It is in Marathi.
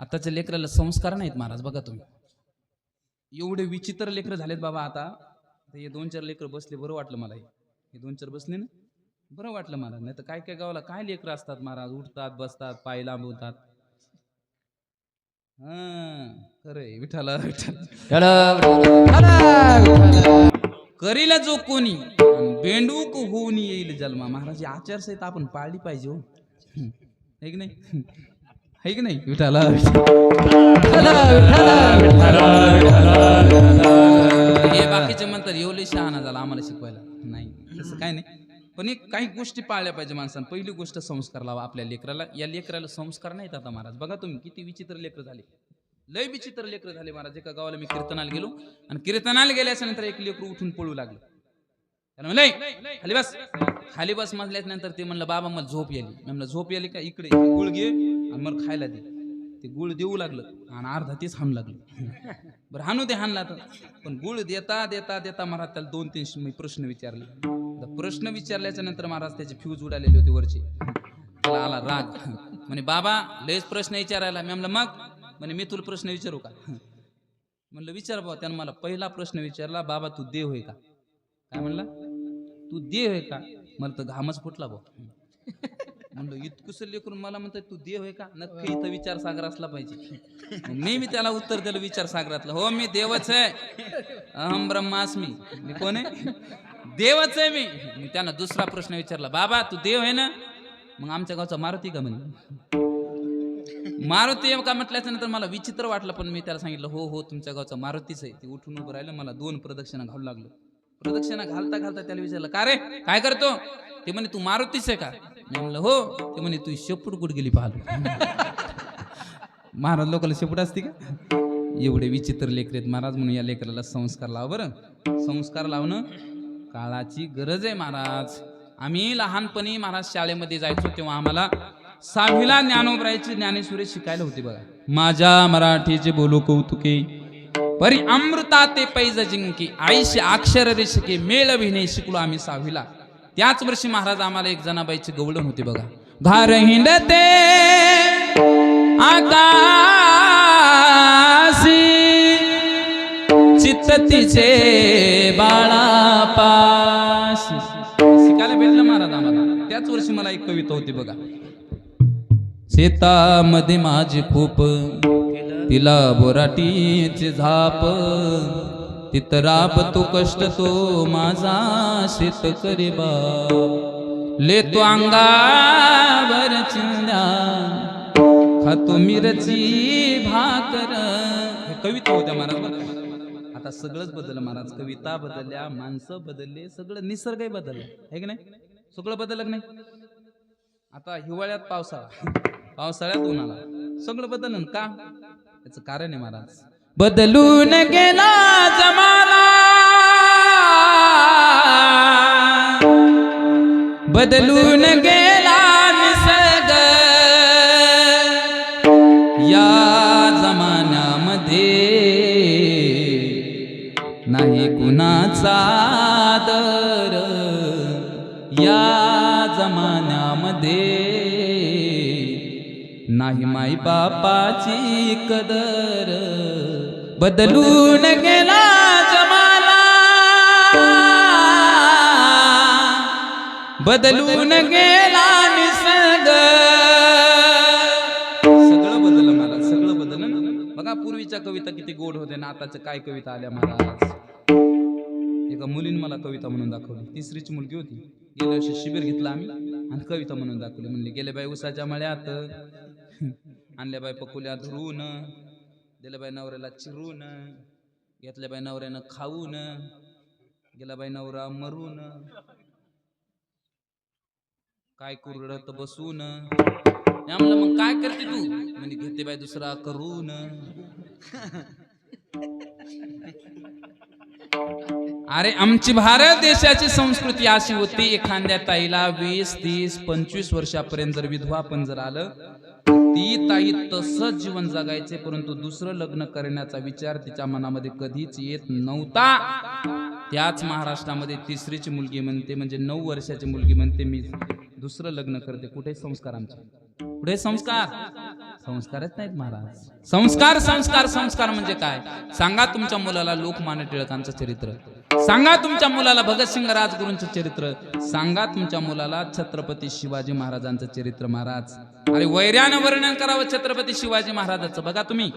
आताच्या लेकराला संस्कार नाहीत महाराज बघा तुम्ही. एवढे विचित्र लेकरं झालेत बाबा आता. हे दोन चार लेकरं बसले बरं वाटलं मला हे. दोन चार बसले ना बरं वाटलं महाराज नाही तर काय काय गावाला काय लेकरं असतात महाराज? उठतात बसतात पाय लांबवतात. हा खरंय विठाला विठाला करीला जो कोणी बेंडूक होऊन येईल जन्मा. महाराज ही आचारसंहिता आपण पाळली पाहिजे हो की नाही? है की नाही? विठाला हे बाकीचे म्हणतात एवढे शहाणा झाला आम्हाला शिकवायला. नाही तसं काय नाही. पण एक काही गोष्टी पाळल्या पाहिजे माणसानं. पहिली गोष्ट संस्कार लावा आपल्या लेकराला. या लेकराला संस्कार नाहीत आता महाराज. बघा तुम्ही किती विचित्र लेकर झाले. लय विचित्र लेकर झाले महाराज. एका गावाला मी कीर्तनाला गेलो आणि कीर्तनाला गेल्याच्यानंतर एक लेकर उठून पळू लागलं. म्हणलं खाली बस. खाली बस. म्हटल्याच नंतर ते म्हणलं बाबा मला झोप याली मी म्हणलं झोप याली का? इकडे गुळ घे आणि मला खायला दे. ते गुळ देऊ लागलं आणि अर्धा तेच हाणू लागलं. बरं हाणू दे हाणला तर पण गुळ देता देता देता महाराज त्याला दोन तीन मी प्रश्न विचारले. प्रश्न विचारल्याच्या नंतर महाराज त्याचे फ्यूज उडालेले होते वरचे. त्याला आला राग. म्हणे बाबा लयच प्रश्न विचारायला. मी म्हणलं मग? म्हणे मी तुला प्रश्न विचारू का? म्हणलं विचार बाबा त्यानं मला पहिला प्रश्न विचारला बाबा तू देव होय का? काय म्हणला? तू देव आहे का? मला तर घामच फुटला भाऊ म्हणलं इतकुस लेकरून मला म्हणतात तू देव आहे का? नक्की इथं विचार सागर असला पाहिजे. मी मी त्याला उत्तर दिलं विचार सागरातलं. हो मी देवच आहे. अहम ब्रह्मास्मी. मी कोण आहे? देवच आहे मी. मी त्यांना दुसरा प्रश्न विचारला बाबा तू देव आहे ना? मग आमच्या गावचा मारुती का म्हणे? मारुती का म्हटल्याच्या नंतर मला विचित्र वाटलं पण मी त्याला सांगितलं हो हो तुमच्या गावचा मारुतीच आहे. ते उठून उभं राहिलं मला दोन प्रदक्षिणा घालू लागलं. प्रदक्षिणा घालता घालता त्याला विचारलं का रे? काय करतो? ते म्हणे तू मारुतीच आहे का? मी म्हणलं हो. ते म्हणे तू शेपूट कुठ गेली पाहलो? महाराज लोकांना शेपूट असते का? एवढे विचित्र लेकर आहेत महाराज म्हणून या लेकराला संस्कार लावा बरं. संस्कार लावणं काळाची गरज आहे महाराज. आम्ही लहानपणी महाराज शाळेमध्ये जायचो तेव्हा आम्हाला सहावीला ज्ञानोबरायची ज्ञानेश्वरी शिकायला होती बघा. माझ्या मराठीचे बोलू कौतुके परी अमृता ते पैज जिंकी आईशी अक्षर रेषिके मेळ शिकलो आम्ही सहावीला त्याच वर्षी महाराज आम्हाला एक जनाबाईची गवळण होती बघा धार हिंडते आकाशी चित्त तिचे बाळापाशी शिकायला भेटलं महाराज आम्हाला त्याच वर्षी मला एक कविता होती बघा शेतामध्ये माझी खूप तिला बोराटीची झाप. तित राब तो कष्ट तो माझा शेतकरी बाप लेतो अंगावर चिंद्या खातो मिरची भाकर. कविता होत्या महाराज आता सगळंच बदललं महाराज. कविता बदलल्या माणसं बदलले सगळं निसर्गही बदललं. आहे की नाही? सगळं बदललं नाही? आता हिवाळ्यात पावसाळा. पावसाळ्यात उन्हाळा. सगळं बदललं का? त्याचं कारण आहे महाराज. बदलून गेला जमाना. बदलून गेला निसर्ग. या जमान्यामध्ये नाही कुणाचा दर या जमान्यामध्ये नाही माई बापाची कदर. बदलून गेला जमाला. बदलून गेला निसर्ग. सगळं बदललं महाराज सगळं बदललं ना. बघा पूर्वीच्या कविता किती गोड होत्या ना आताच्या काय कविता आल्या महाराज. एका मुलीने मला कविता म्हणून दाखवली. तिसरीची मुलगी होती. गेल्या वर्षी शिबिर घेतला आम्ही आणि कविता म्हणून दाखवली. म्हणले गेले बाई उसाच्या मळ्यात आणल्या बाय पकुल्या धुवून दिल्या बाय नवऱ्याला चिरून घेतल्या बाय नवऱ्यानं खाऊन गेला बाय नवरा मरून. काय कुरडत बसून. म्हणलं मग काय करते तू? म्हणजे घेते बाय दुसरा करून. अरे आमची भारत देशाची संस्कृती अशी होती एखाद्या ताईला वीस तीस पंचवीस वर्षापर्यंत जर विधवा पण जर आलं ती ताई तसंच जीवन जगायचे परंतु दुसरं लग्न करण्याचा विचार तिच्या मनामध्ये कधीच येत नव्हता. त्याच महाराष्ट्रामध्ये तिसरीची मुलगी म्हणते म्हणजे नऊ वर्षाची मुलगी म्हणते मी. दुसरं लग्न करते. कुठे संस्कार आमचे? कुठे संस्कार? संस्कारच नाहीत महाराज. संस्कार संस्कार संस्कार म्हणजे काय? सांगा तुमच्या मुलाला लोकमान्य टिळकांचं चरित्र. सांगा तुमच्या मुलाला भगतसिंग राजगुरूंचं चरित्र. सांगा तुमच्या मुलाला छत्रपती शिवाजी महाराजांचं चरित्र महाराज. अरे वैर्यानं वर्णन करावं छत्रपती शिवाजी महाराजाचं. बघा तुम्ही.